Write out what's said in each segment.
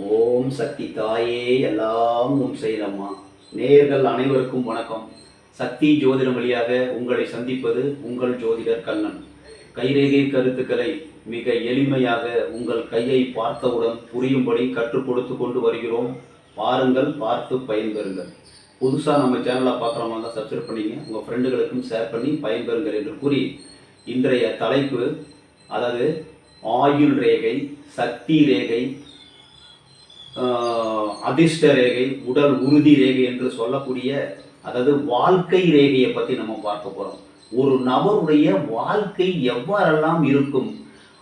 ஓம் சக்தி தாயே எல்லாம் உன் செயலம்மா. நேயர்கள் அனைவருக்கும் வணக்கம். சக்தி ஜோதிடம் வழியாக உங்களை சந்திப்பது உங்கள் ஜோதிடர் கண்ணன். கைரேகை கருத்துக்களை மிக எளிமையாக உங்கள் கையை பார்த்தவுடன் புரியும்படி கற்றுக் கொடுத்து கொண்டு வருகிறோம். பாருங்கள் பார்த்து பயன்பெறுங்கள். புதுசாக நம்ம சேனலை பார்க்குறவங்க தான் சப்ஸ்கிரைப் பண்ணிங்க. உங்கள் ஃப்ரெண்டுகளுக்கும் ஷேர் பண்ணி பயன்பெறுங்கள் என்று கூறி இன்றைய தலைப்பு அதாவது ஆயுள் ரேகை சக்தி ரேகை அதிர்ஷ்ட ரேகை உடல் உறுதி ரேகை என்று சொல்லக்கூடிய அதாவது வாழ்க்கை ரேகையை பற்றி நம்ம பார்க்க போகிறோம் ஒரு நபருடைய வாழ்க்கை எவ்வாறெல்லாம் இருக்கும்?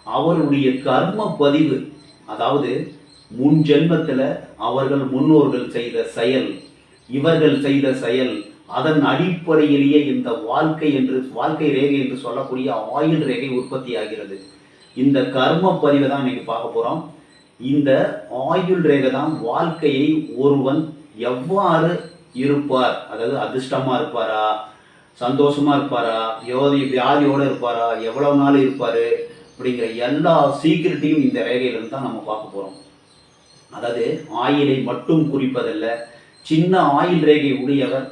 அவருடைய கர்ம பதிவு அதாவது முன் ஜென்மத்தில் அவர்கள் முன்னோர்கள் செய்த செயல் இவர்கள் செய்த செயல் அதன் அடிப்படையிலேயே இந்த வாழ்க்கை என்று வாழ்க்கை ரேகை என்று சொல்லக்கூடிய ஆயுள் ரேகை உற்பத்தி ஆகிறது. இந்த கர்ம பதிவை தான் இன்னைக்கு பார்க்க போகிறோம் இந்த ஆயுள் ரேகை தான் வாழ்க்கையை ஒருவன் எவ்வாறு இருப்பார்? அதாவது அதிர்ஷ்டமா இருப்பாரா? சந்தோஷமா இருப்பாரா? யோதி வியாதியோடு இருப்பாரா? எவ்வளவு நாள் இருப்பார்? அப்படிங்கிற எல்லா சீக்கிரட்டையும் இந்த ரேகையிலிருந்து தான் நம்ம பார்க்க போகிறோம் அதாவது ஆயிலை மட்டும் குறிப்பதல்ல சின்ன ஆயில் ரேகை உடையவர்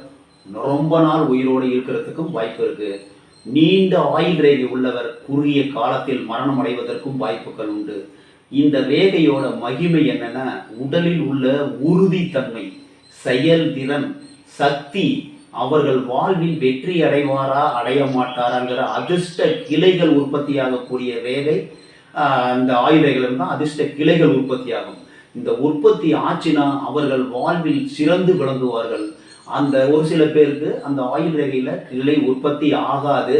ரொம்ப நாள் உயிரோடு இருக்கிறதுக்கும் வாய்ப்பு இருக்குது நீண்ட ஆயில் ரேகை உள்ளவர் குறுகிய காலத்தில் மரணம் அடைவதற்கும் வாய்ப்புகள் உண்டு. இந்த ரேகையோட மகிமை என்னன்னா உடலில் உள்ள உறுதித்தன்மை செயல்திறன் சக்தி அவர்கள் வாழ்வில் வெற்றி அடைவாரா அடைய மாட்டாராங்கிற அதிர்ஷ்ட கிளைகள் உற்பத்தியாகக்கூடிய ரேகை இந்த அந்த ஆயுதைகள் தான் அதிர்ஷ்ட கிளைகள் உற்பத்தியாகும். இந்த உற்பத்தி ஆச்சுனா அவர்கள் வாழ்வில் சிறந்து விளங்குவார்கள். அந்த ஒரு சில பேருக்கு அந்த ஆயுள் ரேகையில் கிளை உற்பத்தி ஆகாது.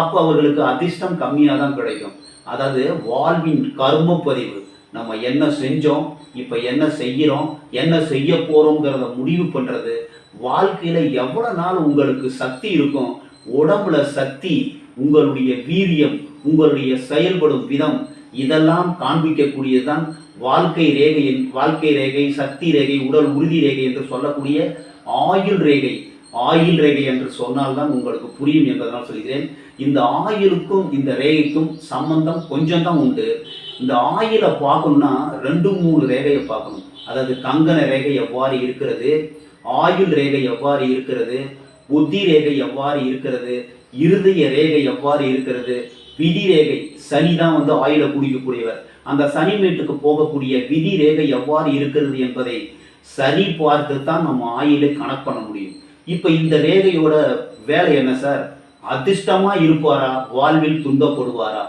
அப்போ அவர்களுக்கு அதிர்ஷ்டம் கம்மியாக தான் கிடைக்கும். அதாவது வாழ்வின் கர்ம பதிவு. நம்ம என்ன செஞ்சோம் இப்போ என்ன செய்கிறோம் என்ன செய்ய போகிறோங்கிறத முடிவு பண்ணுறது வாழ்க்கையில் எவ்வளோ நாள் உங்களுக்கு சக்தி இருக்கும் உடம்புல சக்தி உங்களுடைய வீரியம் உங்களுடைய செயல்படும் விதம் இதெல்லாம் காண்பிக்கக்கூடியதுதான் வாழ்க்கை ரேகையின் வாழ்க்கை ரேகை சக்தி ரேகை உடல் உறுதி ரேகை என்று சொல்லக்கூடிய ஆயுள் ரேகை. ஆயுள் ரேகை என்று சொன்னால்தான் உங்களுக்கு புரியும் என்பதனால் சொல்கிறேன். இந்த ஆயிலுக்கும் இந்த ரேகைக்கும் சம்பந்தம் கொஞ்சம் தான் உண்டு. இந்த ஆயிலை பார்க்கணும்னா ரெண்டு மூணு ரேகையை பார்க்கணும். அதாவது கங்கண ரேகை எவ்வாறு இருக்கிறது ஆயுள் ரேகை எவ்வாறு இருக்கிறது புத்தி ரேகை எவ்வாறு இருக்கிறது இருதய ரேகை எவ்வாறு இருக்கிறது விதி ரேகை. சனி தான் வந்து ஆயுளை குடிக்கக்கூடியவர். அந்த சனி மேட்டுக்கு போகக்கூடிய விதி ரேகை எவ்வாறு இருக்கிறது என்பதை சரி பார்த்து தான் நம்ம ஆயிலை கணக்கு பண்ண முடியும். இப்போ இந்த ரேகையோட வேலை என்ன சார்? அதிர்ஷ்டமாக இருப்பாரா? வாழ்வில் துன்பப்படுவாரா?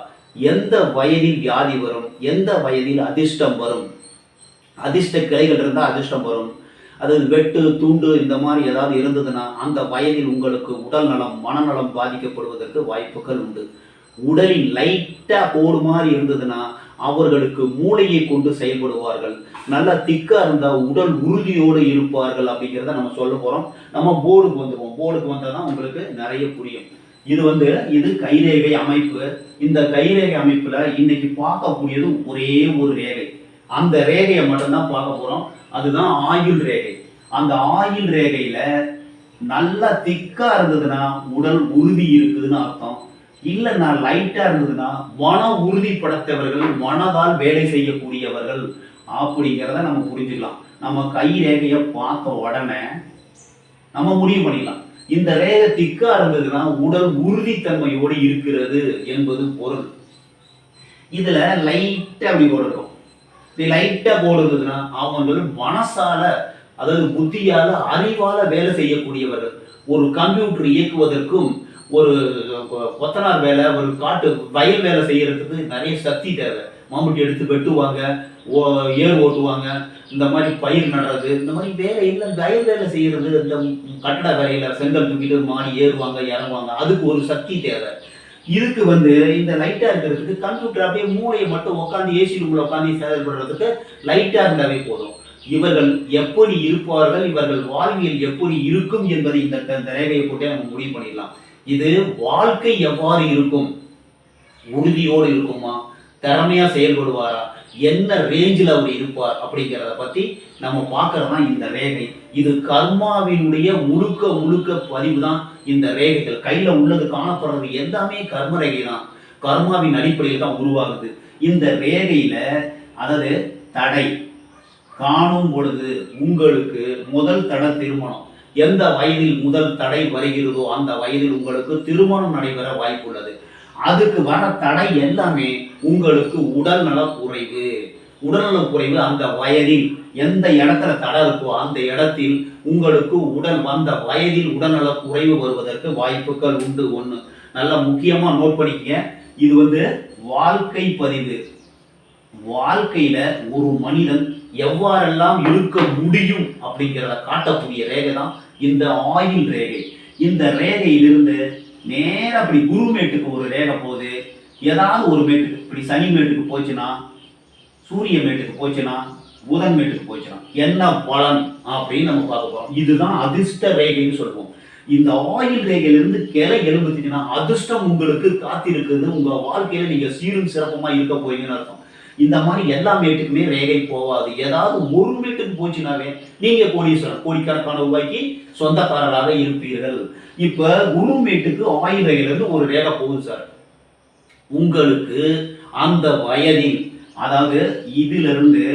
எந்த வயதில் வியாதி வரும்? எந்த வயதில் அதிர்ஷ்டம் வரும்? அதிர்ஷ்ட கிளைகள் இருந்தால் அதிர்ஷ்டம் வரும். அது வெட்டு தூண்டு இந்த மாதிரி ஏதாவது இருந்ததுன்னா அந்த வயதில் உங்களுக்கு உடல் நலம் மனநலம் பாதிக்கப்படுவதற்கு வாய்ப்புகள் உண்டு. உடலில் லைட்டாக கோடு மாதிரி இருந்ததுன்னா அவர்களுக்கு மூளையை கொண்டு செயல்படுவார்கள். நல்லா திக்காக இருந்தால் உடல் உறுதியோடு இருப்பார்கள் அப்படிங்கிறத நம்ம சொல்ல போகிறோம் நம்ம போர்டுக்கு வந்துடுவோம் போர்டுக்கு வந்தால் தான் உங்களுக்கு நிறைய புரியும். இது வந்து இது கைரேகை அமைப்பு. இந்த கைரேகை அமைப்பில் இன்னைக்கு பார்க்கக்கூடியது ஒரே ஒரு ரேகை. அந்த ரேகையை மட்டும்தான் பார்க்க போகிறோம் அதுதான் ஆயுள் ரேகை. அந்த ஆயுள் ரேகையில் நல்லா திக்காக இருந்ததுன்னா உடல் உறுதி இருக்குதுன்னு அர்த்தம். இல்லைண்ணா லைட்டாக இருந்ததுன்னா மன உறுதிப்படுத்தவர்கள் மனதால் வேலை செய்யக்கூடியவர்கள் அப்படிங்கிறத நம்ம புரிஞ்சுக்கலாம். நம்ம கை ரேகையை பார்த்த உடனே நம்ம முடிவு பண்ணிக்கலாம் இந்த ரேகை திக்கா இருந்ததுன்னா உடல் உறுதித்தன்மையோடு இருக்கிறது என்பது பொருள். இதுல லைட்டா அப்படி போடுறோம் இருக்கும் இப்படி லைட்டா கோடு இருந்ததுன்னா மனசால அதாவது புத்தியால அறிவால வேலை செய்யக்கூடியவர்கள். ஒரு கம்ப்யூட்டர் இயக்குவதற்கும் ஒரு கொத்தனார் வேலை ஒரு காட்டு வயல் வேலை செய்யறதுக்கு நிறைய சக்தி தேவை. மம்முட்டி எடுத்து வெட்டுவாங்க ஓ- ஏர் ஓட்டுவாங்க இந்த மாதிரி பயிர் நடுறது இந்த மாதிரி வேலை இல்லை வயல் வேலை செய்யறது இந்த கட்டட வேலையில் செங்கல் தூக்கிட்டு மாடி ஏறுவாங்க இறங்குவாங்க அதுக்கு ஒரு சக்தி தேவை. இதுக்கு வந்து இந்த லைட்டாக இருக்கிறதுக்கு கம்ப்யூட்டர் அப்படியே மூளையை மட்டும் உட்காந்து ஏசி ரூமில் உட்காந்து செயல்படுறதுக்கு லைட்டாக இருந்தாவே போதும். இவர்கள் எப்படி இருப்பார்கள் இவர்கள் வாழ்வியல் எப்படி இருக்கும் என்பதை இந்த இந்த ரேகையை போட்டே நம்ம முடிவு பண்ணிடலாம். இது வாழ்க்கை எவ்வாறு இருக்கும்? உறுதியோடு இருக்குமா? திறமையாக செயல்படுவாரா? என்ன ரேஞ்சில் அவர் இருப்பார் அப்படிங்கிறத பற்றி நம்ம பார்க்கறது தான் இந்த ரேகை. இது கர்மாவினுடைய முழுக்க முழுக்க பதிவு தான் இந்த ரேகைகள். கையில் உள்ளது காணப்படுறது எல்லாமே கர்ம ரேகை தான். கர்மாவின் அடிப்படையில் தான் உருவாகுது. இந்த ரேகையில் அதாவது தடை. காணும் பொழுது உங்களுக்கு முதல் தட திருமணம். எந்த வயதில் முதல் தடை வருகிறதோ அந்த வயதில் உங்களுக்கு திருமணம் நடைபெற வாய்ப்புள்ளது. அதுக்கு வர தடை எல்லாமே உங்களுக்கு உடல்நல குறைவு. உடல்நல குறைவு அந்த வயதில் எந்த இடத்துல தடை இருக்கோ அந்த இடத்தில் உங்களுக்கு உடல் வந்த வயதில் உடல்நல குறைவு வருவதற்கு வாய்ப்புகள் உண்டு. ஒன்று நல்லா முக்கியமாக நோட் பண்ணிக்க இது வந்து வாழ்க்கை பதிவு. வாழ்க்கையில ஒரு மனிதன் எவ்வாறெல்லாம் இருக்க முடியும் அப்படிங்கிறத காட்டக்கூடிய ரேகை தான் இந்த ஆயில் ரேகை. இந்த ரேகையிலிருந்து நேர அப்படி குருமேட்டுக்கு ஒரு ரேகை போகுது. ஏதாவது ஒரு மேட்டுக்கு இப்படி சனி மேட்டுக்கு போச்சுன்னா சூரிய மேட்டுக்கு போச்சுன்னா புதன் மேட்டுக்கு போச்சுன்னா என்ன பலன் அப்படின்னு நம்ம பார்க்க போறோம். இதுதான் அதிர்ஷ்ட ரேகைன்னு சொல்லுவோம். இந்த ஆயில் ரேகையிலிருந்து கிளை எழுபத்தீங்கன்னா அதிர்ஷ்டம் உங்களுக்கு காத்திருக்குது. உங்க வாழ்க்கையில நீங்க சீரும் சிறப்புமா இருக்க போறீங்கன்னு அர்த்தம். இந்த மாதிரி எல்லா மேட்டுக்குமே ரேகை போகாது ஏதாவது ஒரு மேட்டுக்கு போச்சுனாவே நீங்கள் கோடீஸ்வரர் கோடிக்கணக்கான ரூபாய்க்கு சொந்தக்காரராக இருப்பீர்கள். இப்போ குரு மேட்டுக்கு ஆயுள் ரேகையிலேருந்து ஒரு ரேகை போகுது சார். உங்களுக்கு அந்த வயதில் அதாவது இதிலிருந்து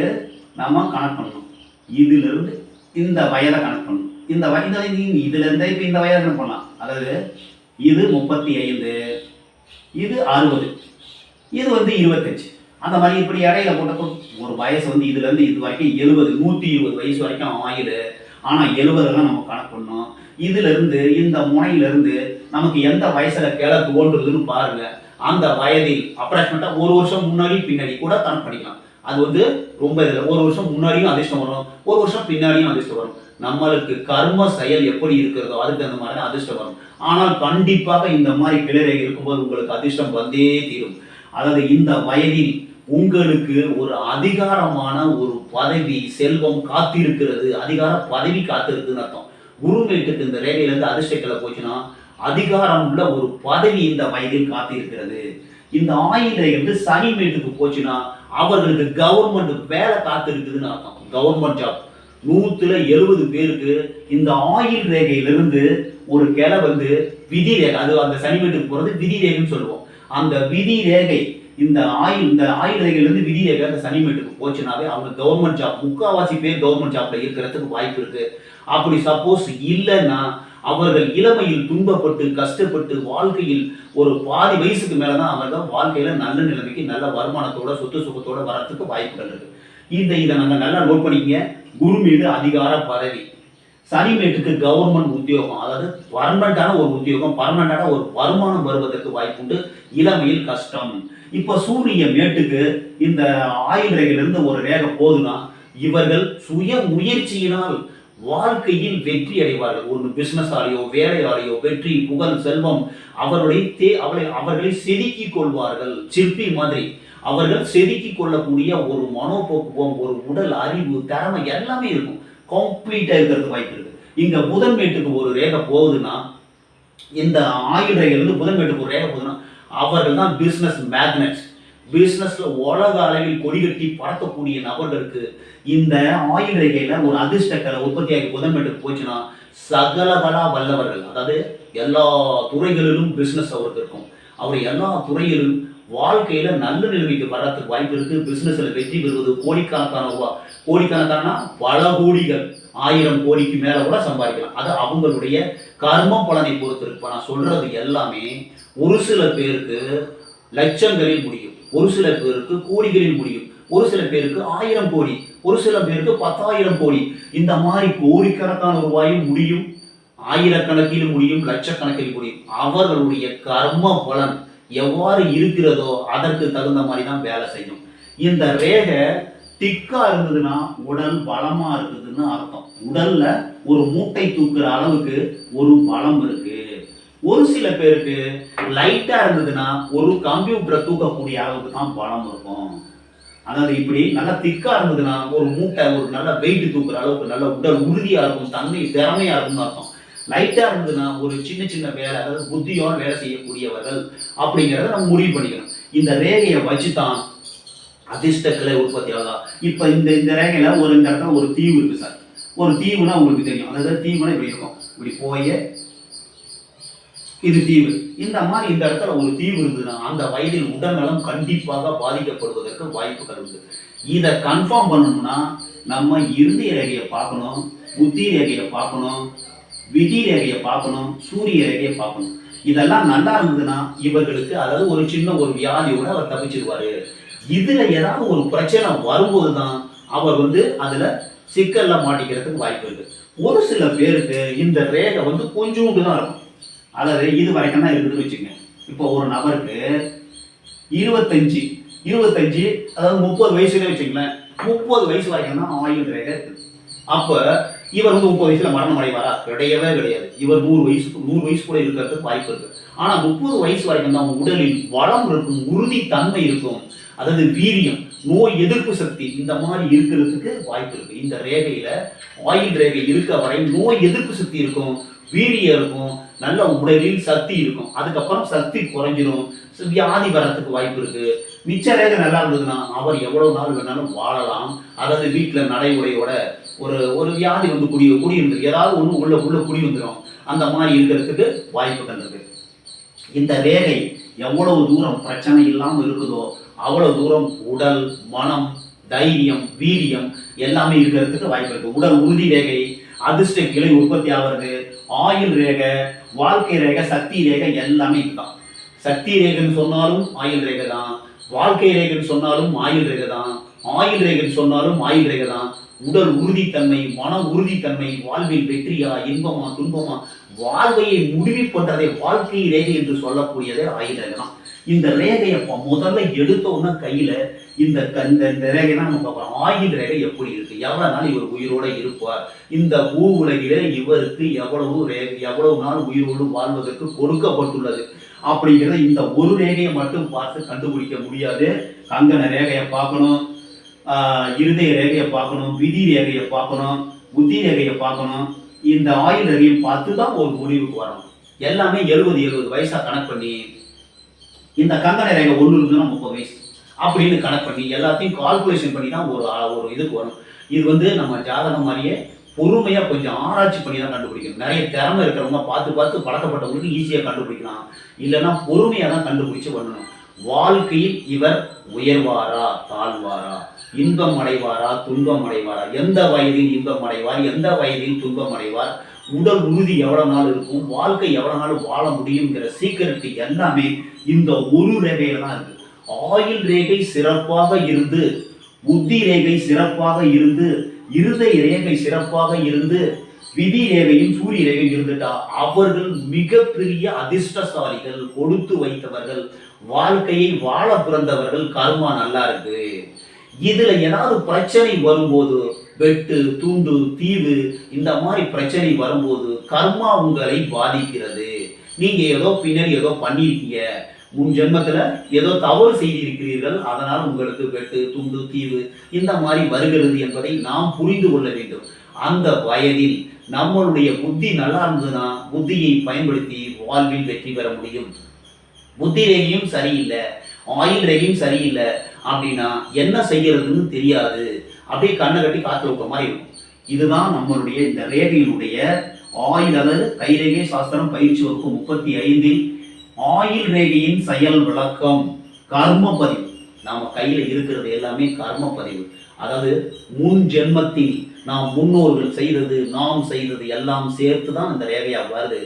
நம்ம கணக்கு பண்ணணும். இதிலிருந்து இந்த வயதை கணக்கு பண்ணணும். இந்த வயதை நீ இதுலேருந்தே இப்போ இந்த வயதை கணக்கு பண்ணலாம். அதாவது இது முப்பத்தி ஐந்து இது அறுபது இது வந்து இருபத்தஞ்சு. அந்த மாதிரி இப்படி இடையில போட்டப்போ ஒரு வயசு வந்து இதுல இருந்து இது வரைக்கும் எழுபது நூத்தி இருபது வயசு வரைக்கும் ஆயுது. ஆனா எழுபதெல்லாம் நம்ம கணக்கு பண்ணோம். இதுல இருந்து இந்த முனையில இருந்து நமக்கு எந்த வயசுல கிழக்கு தோன்றுதுன்னு பாருங்க. அந்த வயதில் அப்ராக்சிமேட்டா ஒரு வருஷம் முன்னாடி பின்னாடி கூட கணக்கு பண்ணிக்கலாம். அது வந்து ரொம்ப இதில் ஒரு வருஷம் முன்னாடியும் அதிர்ஷ்டம் வரும். ஒரு வருஷம் பின்னாடியும் அதிர்ஷ்டம் வரும். நம்மளுக்கு கர்ம செயல் எப்படி இருக்கிறதோ அதுக்கு தகுந்த மாதிரி தான் அதிர்ஷ்டம் வரும். ஆனால் கண்டிப்பாக இந்த மாதிரி கிளரை இருக்கும்போது உங்களுக்கு அதிர்ஷ்டம் வந்தே தீரும். அதாவது இந்த வயதில் உங்களுக்கு ஒரு அதிகாரமான ஒரு பதவி செல்வம் காத்திருக்கிறது. அதிகார பதவி காத்திருக்குன்னு அர்த்தம். குருமேட்டுக்கு இந்த ரேகையிலேருந்து அதிர்ஷ்டக்கிழமை போச்சுன்னா அதிகாரம் உள்ள ஒரு பதவி இந்த வயதில் காத்திருக்கிறது. இந்த ஆயுதை வந்து சனி மேட்டுக்கு போச்சுன்னா அவர்களுக்கு கவர்மெண்ட் வேலை காத்திருக்குதுன்னு அர்த்தம். கவர்மெண்ட் ஜாப் நூத்துல எழுபது பேருக்கு இந்த ஆயில் ரேகையிலிருந்து ஒரு கிளை வந்து விதி ரேகை அது அந்த சனி வீட்டுக்கு போறது விதி ரேகைன்னு சொல்லுவோம். அந்த விதி ரேகை இந்த ஆயுள் இந்த ஆயுள் ரேகையிலிருந்து விதி அந்த சனிமேட்டுக்கு போச்சுனாவே அவங்க கவர்மெண்ட் ஜாப் முக்காவாசி பேர் கவர்மெண்ட் ஜாப்ல இருக்கிறதுக்கு வாய்ப்பு இருக்கு. அப்படி சப்போஸ் இல்லைன்னா அவர்கள் இளமையில் துன்பப்பட்டு கஷ்டப்பட்டு வாழ்க்கையில் ஒரு பாதி வயசுக்கு மேலதான் அவர்கள் வாழ்க்கையில நல்ல நிலைமைக்கு நல்ல வருமானத்தோட சொத்து சுகத்தோட வரத்துக்கு வாய்ப்புகள் இருக்கு. இந்த இதை நாங்கள் நல்லா நோட் பண்ணிக்கங்க. குரு மீது அதிகார பதவி. சனிமேட்டுக்கு கவர்மெண்ட் உத்தியோகம் அதாவது பர்மனண்டான ஒரு உத்தியோகம் பர்மனண்டான ஒரு வருமானம் வருவதற்கு வாய்ப்புண்டு. இளமையில் கஷ்டம். இப்போ சூரிய மேட்டுக்கு இந்த ஆயுள் ரேகையிலிருந்து ஒரு ரேகை போகுதுன்னா இவர்கள் சுய முயற்சியினால் வாழ்க்கையில் வெற்றி அடைவார்கள். ஒரு பிசினஸ் ஆலையோ வேலையாலையோ வெற்றி புகழ் செல்வம் அவர்களை தே அவளை அவர்களை செதுக்கிக் கொள்வார்கள். சிற்பி மாதிரி. அவர்கள் செதுக்கிக் கொள்ளக்கூடிய ஒரு மனோபோக்குவம் ஒரு உடல் அறிவு திறமை எல்லாமே இருக்கும். கம்ப்ளீட்டாக இருக்கிறது வாய்ப்பு இருக்குது இங்கே புதன் மேட்டுக்கு ஒரு ரேகை போகுதுன்னா இந்த ஆயுள் ரேகையிலிருந்து புதன் மேட்டுக்கு ஒரு ரேகை போகுது. அவர்கள் தான் பிஸ்னஸ் மேக்னட்ஸ் பிஸ்னஸில் உலக அளவில் கொடிகட்டி பறக்கக்கூடிய நபர்களுக்கு இந்த ஆயுள் ரேகையில் ஒரு அதிர்ஷ்டக்கலை உற்பத்தியாகி புதன்மேட்டுக்கு போச்சுன்னா சகலகலா வல்லவர்கள் அதாவது எல்லா துறைகளிலும் பிஸ்னஸ் அவருக்கு இருக்கும். அவர் எல்லா துறையிலும் வாழ்க்கையில நல்ல நிலைமைக்கு வர்றதுக்கு வாய்ப்பு இருக்கு. பிசினஸ்ல வெற்றி பெறுவது கோடிக்கணக்கான ரூபாய் கோடிக்கணக்கான பல கோடிகள் ஆயிரம் கோடிக்கு மேல கூட சம்பாதிக்கலாம். அது அவங்களுடைய கர்ம பலனை பொறுத்து இருக்கு நான் சொல்றது எல்லாமே ஒரு சில பேருக்கு லட்சங்களில் முடியும். ஒரு சில பேருக்கு கோடிகளில் முடியும். ஒரு சில பேருக்கு ஆயிரம் கோடி ஒரு சில பேருக்கு பத்தாயிரம் கோடி. இந்த மாதிரி கோடிக்கணக்கான ரூபாயும் முடியும். ஆயிரக்கணக்கிலும் முடியும் லட்சக்கணக்கில் முடியும். அவர்களுடைய கர்ம பலன் எவ்வாறு இருக்கிறதோ அதற்கு தகுந்த மாதிரி தான் வேலை செய்யும். இந்த ரேகை திக்கா இருந்ததுன்னா உடல் பலமா இருக்குதுன்னு அர்த்தம். உடல்ல ஒரு மூட்டை தூக்குற அளவுக்கு ஒரு பலம் இருக்கு. ஒரு சில பேருக்கு லைட்டா இருந்ததுன்னா ஒரு கம்ப்யூட்டரை தூக்கக்கூடிய அளவுக்கு தான் பலம் இருக்கும். அதாவது இப்படி நல்லா திக்கா இருந்ததுன்னா ஒரு மூட்டை ஒரு நல்ல வெயிட் தூக்குற அளவுக்கு நல்ல உடல் உறுதியா இருக்கும் தன்மை திறமையா இருக்கும்னு அர்த்தம். லைட்டா இருந்ததுன்னா ஒரு சின்ன சின்ன வேலை அதாவது புத்தியோட வேலை செய்யக்கூடியவர்கள் அப்படிங்கிறத நம்ம முடிவு பண்ணிக்கணும். இந்த ரேகையை வச்சு தான் அதிர்ஷ்ட உற்பத்தி ஆகலாம் இப்போ இந்த இந்த ரேகையில ஒரு இந்த இடத்துல ஒரு தீவு இருக்கு சார். ஒரு தீவுனா உங்களுக்கு தெரியும். அதாவது தீவுனா இப்படி இருக்கும். இப்படி போய் இது தீவு. இந்த மாதிரி இந்த இடத்துல ஒரு தீவு இருந்ததுன்னா அந்த வயதில் உடல்நலம் கண்டிப்பாக பாதிக்கப்படுவதற்கு வாய்ப்புகள் உண்டு. இதை கன்ஃபார்ம் பண்ணணும்னா நம்ம இறுதி ரேகையை பார்க்கணும் புத்தி ரேகையை பார்க்கணும் விதி ரேகையை பார்க்கணும் சூரிய ரேகையை பார்க்கணும். இதெல்லாம் நல்லா இருந்ததுன்னா இவர்களுக்கு அதாவது ஒரு சின்ன ஒரு வியாதியோட அவர் தப்பிச்சிருவாரு. இதுல ஏதாவது ஒரு பிரச்சனை வரும்போது தான் அவர் வந்து அதுல சிக்கல்ல மாட்டிக்கிறதுக்கு வாய்ப்பு இருக்கு. ஒரு சில பேருக்கு இந்த ரேகை வந்து கொஞ்சோண்டு தான் இருக்கும். அதாவது இது வரைக்கும் தான் இருக்குதுன்னு வச்சுக்கோங்க. இப்போ ஒரு நபருக்கு இருபத்தஞ்சு இருபத்தஞ்சு அதாவது முப்பது வயசுல வச்சுங்களேன் முப்பது வயசு வரைக்கும் தான் ஆயுள் ரேகை இருக்குது அப்போ இவர் வந்து முப்பது வயசுல மரணம் அடைவாரா? கிடையவே கிடையாது. இவர் நூறு வயசுக்கு நூறு வயசு கூட இருக்கிறதுக்கு வாய்ப்பு இருக்கு. ஆனா முப்பது வயசு வரைக்கும் தான் உடலில் வளம் இருக்கும் உறுதி தன்மை இருக்கும். அதாவது வீரியம் நோய் எதிர்ப்பு சக்தி இந்த மாதிரி இருக்கிறதுக்கு வாய்ப்பு இருக்கு. இந்த ரேகையில ஆயில் ரேகை இருக்க வரை நோய் எதிர்ப்பு சக்தி இருக்கும் வீரியம் இருக்கும் நல்ல உடலில் சக்தி இருக்கும். அதுக்கப்புறம் சக்தி குறைஞ்சிரும். வியாதி வரத்துக்கு வாய்ப்பு இருக்கு. மிச்ச ரேகை நல்லா இருந்ததுன்னா அவர் எவ்வளவு நாள் வேணாலும் வாழலாம். அதாவது வீட்டில் நடை உடையோட ஒரு ஒரு வியாதி வந்து குடி குடி இருந்தது ஏதாவது ஒன்று உள்ள உள்ள குடி வந்துடும் அந்த மாதிரி இருக்கிறதுக்கு வாய்ப்புகள் இருக்கு. இந்த ரேகை எவ்வளவு தூரம் பிரச்சனை இல்லாமல் இருக்குதோ அவ்வளவு தூரம் உடல் மனம் தைரியம் வீரியம் எல்லாமே இருக்கிறதுக்கு வாய்ப்பு இருக்கு. உடல் உறுதி ரேகை அதிர்ஷ்ட கிளை உற்பத்தி ஆகிறது ஆயுள் ரேகை வாழ்க்கை ரேகை சக்தி ரேகை எல்லாமே இதுதான். சக்தி ரேகைன்னு சொன்னாலும் ஆயுள் ரேகை தான். வாழ்க்கை ரேகன் சொன்னாலும் ஆயுள் ரேகை தான் ஆயுள் ரேகைன்னு சொன்னாலும் ஆயுள் ரேகை தான் உடல் உறுதித்தன்மை மன உறுதித்தன்மை வாழ்வில் வெற்றியா இன்பமா துன்பமா? வாழ்வையை முடிவிப்பட்டதை வாழ்க்கை ரேகை என்று சொல்லக்கூடியதே ஆயுள் ரேகை தான் இந்த ரேகையை முதல்ல எடுத்த உடனே கையில இந்த க- இந்த ரேகை தான் நம்ம பார்க்கலாம் ஆயுள் ரேகை எப்படி இருக்கு? எவ்வளவு நாள் இவர் உயிரோட இருப்பார்? இந்த பூ உலகிலே இவருக்கு எவ்வளவு ரே எவ்வளவு நாள் உயிரோடு வாழ்வதற்கு கொடுக்கப்பட்டுள்ளது? அப்படிங்கிறத இந்த ஒரு ரேகையை மட்டும் பார்த்து கண்டுபிடிக்க முடியாது. கங்கண ரேகையை பார்க்கணும். இருதய ரேகையை பார்க்கணும். விதி ரேகையை பார்க்கணும். புத்தி ரேகையை பார்க்கணும். இந்த ஆயுள் ரேகையும் பார்த்து தான் ஒரு முடிவுக்கு வரணும். எல்லாமே எழுபது எழுபது வயசாக கணக்கு பண்ணி இந்த கங்கண ரேகை ஒன்று இருந்ததுன்னா முப்பது வயசு அப்படின்னு கணக்கு பண்ணி எல்லாத்தையும் கால்குலேஷன் பண்ணி தான் ஒரு ஒரு இதுக்கு வரும் இது வந்து நம்ம ஜாதகம் மாதிரியே பொறுமையாக கொஞ்சம் ஆராய்ச்சி பண்ணி தான் கண்டுபிடிக்கணும். நிறைய திறமை இருக்கிறவங்க பார்த்து பார்த்து பழக்கப்பட்டவங்களுக்கு ஈஸியாக கண்டுபிடிக்கலாம். இல்லைன்னா பொறுமையாக தான் கண்டுபிடிச்சு பண்ணணும். வாழ்க்கையில் இவர் உயர்வாரா தாழ்வாரா? இன்பம் அடைவாரா துன்பம் அடைவாரா? எந்த வயதில் இன்பம் அடைவார்? எந்த வயதில் துன்பம் அடைவார்? உடல் உறுதி எவ்வளோ நாள் இருக்கும்? வாழ்க்கை எவ்வளோ நாள் வாழ முடியுங்கிற சீக்கிரத்து எல்லாமே இந்த ஒரு ரேகையில தான் இருக்கு. ஆயுள் ரேகை சிறப்பாக இருந்து புத்தி ரேகை சிறப்பாக இருந்து இருந்த ரேகை சிறப்பாக இருந்து விதி ரேகையும் சூரிய ரேகையும் இருந்துட்டா அவர்கள் மிகப்பெரிய அதிர்ஷ்டசாலிகள் கொடுத்து வைத்தவர்கள் வாழ்க்கையை வாழ பிறந்தவர்கள் கர்மா நல்லா இருக்கு. இதுல ஏதாவது பிரச்சனை வரும்போது வெட்டு தூண்டு தீவு இந்த மாதிரி பிரச்சனை வரும்போது கர்மா உங்களை பாதிக்கிறது. நீங்க ஏதோ பின்னாடி ஏதோ பண்ணியிருக்கீங்க முன் ஜென்மத்தில் ஏதோ தவறு செய்திருக்கிறீர்கள். அதனால் உங்களுக்கு வெட்டு துண்டு தீவு இந்த மாதிரி வருகிறது என்பதை நாம் புரிந்து கொள்ள வேண்டும். அந்த வயதில் நம்மளுடைய புத்தி நல்லா இருந்ததுன்னா புத்தியை பயன்படுத்தி வாழ்வில் வெற்றி பெற முடியும். புத்தி ரேகையும் சரியில்லை ஆயில் ரேகையும் சரியில்லை அப்படின்னா என்ன செய்யறதுன்னு தெரியாது. அப்படியே கண்ணை கட்டி காத்து வைக்க மாதிரி இருக்கும். இதுதான் நம்மளுடைய இந்த ரேகையினுடைய ஆயில் அதாவது கைரேகை சாஸ்திரம் பயிற்சி வகுப்பு முப்பத்தி ஐந்தில் ஆயுள் ரேகையின் செயல் விளக்கம் கர்ம பதிவு. நாம கையில இருக்கிறது எல்லாமே கர்ம பதிவு. அதாவது முன் ஜென்மத்தில் நாம் முன்னோர்கள் செய்தது நாம் செய்தது எல்லாம் சேர்த்து தான் இந்த ரேகையா வருது.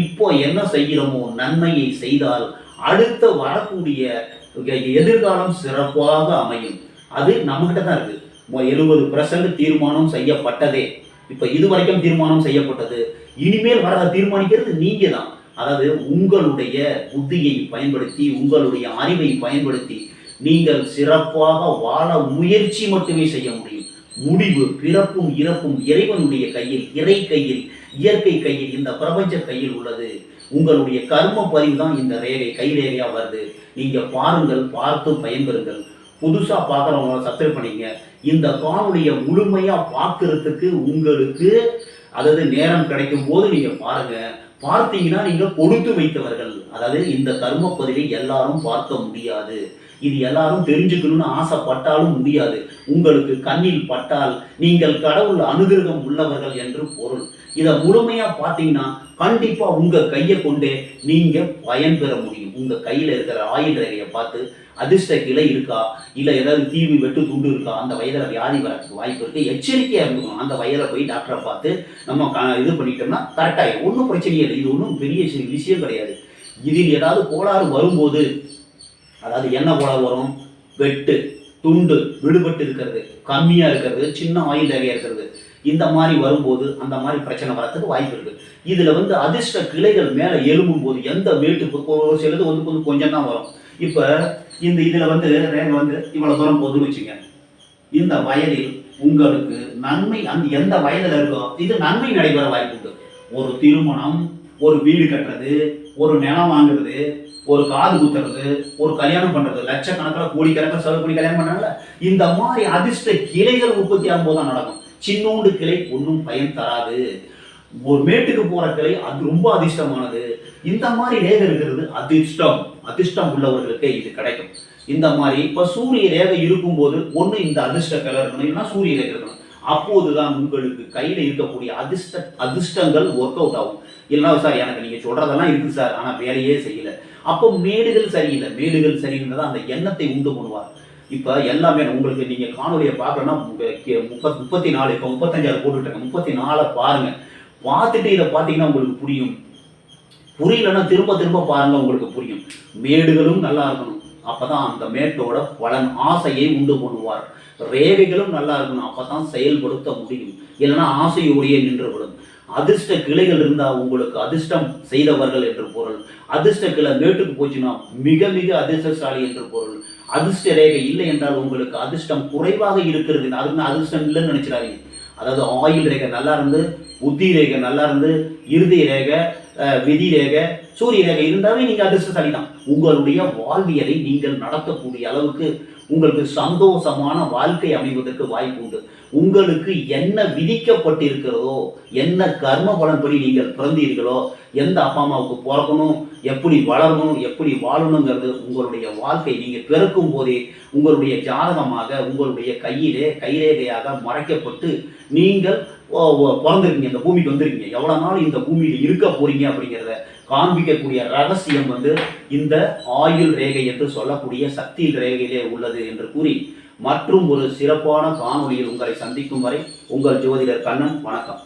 இப்போ என்ன செய்கிறோமோ நன்மையை செய்தால் அடுத்த வரக்கூடிய எதிர்காலம் சிறப்பாக அமையும். அது நம்மகிட்ட தான் இருக்கு எழுபது பர்சன்ட் தீர்மானம் செய்யப்பட்டதே. இப்போ இது வரைக்கும் தீர்மானம் செய்யப்பட்டது. இனிமேல் வர தீர்மானிக்கிறது நீங்க தான் அதாவது உங்களுடைய புத்தியை பயன்படுத்தி உங்களுடைய அறிவை பயன்படுத்தி நீங்கள் சிறப்பாக வாழ முயற்சி மட்டுமே செய்ய முடியும். முடிவு பிறப்பும் இறப்பும் இறைவனுடைய கையில் இறை கையில் இயற்கை கையில் இந்த பிரபஞ்ச கையில் உள்ளது. உங்களுடைய கர்ம பதிவு தான் இந்த ரேகை கை ரேகையா வருது. நீங்கள் பாருங்கள் பார்த்து பயன்பெறுங்கள். புதுசாக பார்க்குறவங்கள சப்ஸ்கிரைப் பண்ணிங்க. இந்த காணொலியை முழுமையாக பார்க்கறதுக்கு உங்களுக்கு அதாவது நேரம் கிடைக்கும் போது நீங்கள் பாருங்கள் பார்த்தீங்கன்னா நீங்க கொடுத்து வைத்தவர்கள். அதாவது இந்த கர்ம பதிவை எல்லாரும் பார்க்க முடியாது. இது எல்லாரும் தெரிஞ்சுக்கணும்னு ஆசைப்பட்டாலும் முடியாது. உங்களுக்கு கண்ணில் பட்டால் நீங்கள் கடவுள் அனுகிரகம் உள்ளவர்கள் என்று பொருள். இதை முழுமையா பார்த்தீங்கன்னா கண்டிப்பா உங்க கையை கொண்டே நீங்க பயன்பெற முடியும். உங்க கையில இருக்கிற ஆயுள் ரேகையை பார்த்து அதிர்ஷ்ட கிளை இருக்கா? இல்லை ஏதாவது தீவு வெட்டு துண்டு இருக்கா? அந்த வயதில் வியாதி வரதுக்கு வாய்ப்பு இருக்கு. எச்சரிக்கையாக இருக்கணும் அந்த வயதில் போய் டாக்டரை பார்த்து நம்ம க- இது பண்ணிட்டோம்னா கரெக்டாயிடும் ஒன்றும் பிரச்சனையே இல்லை. இது ஒன்றும் பெரிய விஷயம் விஷயம் கிடையாது. இதில் ஏதாவது கோளாறு வரும்போது அதாவது என்ன கோளாறு வரும்? வெட்டு துண்டு விடுபட்டு இருக்கிறது. கம்மியாக இருக்கிறது. சின்ன ஆயில் தேவையாக இருக்கிறது. இந்த மாதிரி வரும்போது அந்த மாதிரி பிரச்சனை வரத்துக்கு வாய்ப்பு இருக்கு. இதுல வந்து அதிர்ஷ்ட கிளைகள் மேல எழும்பும் போது எந்த வீட்டுக்கு ஒரு சிலது வந்து கொஞ்சம் கொஞ்சம் தான் வரும். இப்ப இந்த இதுல வந்து ரேங்க வந்து இவ்வளவு தூரம் போதுன்னு வச்சுங்க. இந்த வயதில் உங்களுக்கு நன்மை அந்த எந்த வயதுல இருக்கோ இது நன்மை நடைபெற வாய்ப்பு உண்டு. ஒரு திருமணம் ஒரு வீடு கட்டுறது ஒரு நிலம் வாங்குறது ஒரு காது குத்துறது ஒரு கல்யாணம் பண்றது லட்சக்கணக்கில் கோடிக்கணக்கில் செலவு பண்ணி கல்யாணம் பண்ணாங்கல்ல? இந்த மாதிரி அதிர்ஷ்ட கிளைகள் உற்பத்தி ஆகும்போது தான் நடக்கும். சின்னோண்டு கிளை ஒன்றும் பயன் தராது. ஒரு மேட்டுக்கு போற கிளை அது ரொம்ப அதிர்ஷ்டமானது. இந்த மாதிரி ரேகை இருக்கிறது அதிர்ஷ்டம். அதிர்ஷ்டம் உள்ளவர்களுக்கே இது கிடைக்கும். இந்த மாதிரி இப்ப சூரிய ரேகை இருக்கும்போது ஒண்ணு இந்த அதிர்ஷ்ட கலர் இருக்கணும் இல்லைன்னா சூரிய ரேகை இருக்கணும். அப்போதுதான் உங்களுக்கு கையில இருக்கக்கூடிய அதிர்ஷ்ட அதிர்ஷ்டங்கள் ஒர்க் அவுட் ஆகும். இல்லைன்னா சார் எனக்கு நீங்க சொல்றதெல்லாம் இருக்கு சார் ஆனா வேலையே செய்யல. அப்போ மேடுகள் சரியில்லை. மேடுகள் சரியில்லைன்னா அந்த எண்ணத்தை உண்டு பண்ணுவார். இப்போ எல்லாமே உங்களுக்கு நீங்கள் காணொலியை உங்கள் முப்பத் முப்பத்தி நாலு இப்போ முப்பத்தஞ்சாறு போட்டுக்கிட்டாங்க முப்பத்தி நாலை பாருங்கள் பார்த்துட்டு இதை பார்த்தீங்கன்னா உங்களுக்கு புரியும். புரியலன்னா திரும்ப திரும்ப பாருங்கள் உங்களுக்கு புரியும். மேடுகளும் நல்லா இருக்கணும். அப்போ தான் அந்த மேட்டோட பலன் ஆசையை உண்டு பண்ணுவார். ரேகைகளும் நல்லா இருக்கணும். அப்பதான் செயல்படுத்த முடியும். இல்லைன்னா ஆசையோடையே நின்றுவிடும். அதிர்ஷ்ட கிளைகள் இருந்தால் உங்களுக்கு அதிர்ஷ்டம் செய்தவர்கள் என்று பொருள். அதிர்ஷ்ட கிளை மேட்டுக்கு போச்சுன்னா மிக மிக அதிர்ஷ்டசாலி என்று பொருள். அதிர்ஷ்ட ரேகை இல்லை என்றால் உங்களுக்கு அதிர்ஷ்டம் குறைவாக இருக்கிறது அதுக்கு அதிர்ஷ்டம் இல்லைன்னு நினைச்சிடாதீங்க. அதாவது ஆயில் ரேகை நல்லா இருந்து புத்தி ரேகை நல்லா இருந்து இறுதி ரேகை விதி ரேகை சூரிய ரேகை இருந்தாவே நீங்கள் அதிர்ஷ்டசாலி தான் உங்களுடைய வாழ்வியலை நீங்கள் நடத்தக்கூடிய அளவுக்கு உங்களுக்கு சந்தோஷமான வாழ்க்கை அமைவதற்கு வாய்ப்பு உண்டு. உங்களுக்கு என்ன விதிக்கப்பட்டிருக்கிறதோ என்ன கர்ம பலன்படி நீங்கள் பிறந்தீர்களோ எந்த அப்பா அம்மாவுக்கு பிறக்கணும் எப்படி வளரணும் எப்படி வாழணுங்கிறது உங்களுடைய வாழ்க்கை நீங்கள் பிறக்கும் போதே உங்களுடைய ஜாதகமாக உங்களுடைய கையிலே கைரேகையாக மறைக்கப்பட்டு நீங்கள் பிறந்திருக்கீங்க இந்த பூமிக்கு வந்திருக்கீங்க. எவ்வளோ நாள் இந்த பூமியில் இருக்க போறீங்க அப்படிங்கிறத காண்பிக்கக்கூடிய ரகசியம் வந்து இந்த ஆயுள் ரேகை என்று சொல்லக்கூடிய சக்தி ரேகையிலே உள்ளது என்று கூறி மற்றும் ஒரு சிறப்பான காணொளியில் உங்களை சந்திக்கும் வரை உங்கள் ஜோதிடர் கண்ணன் வணக்கம்.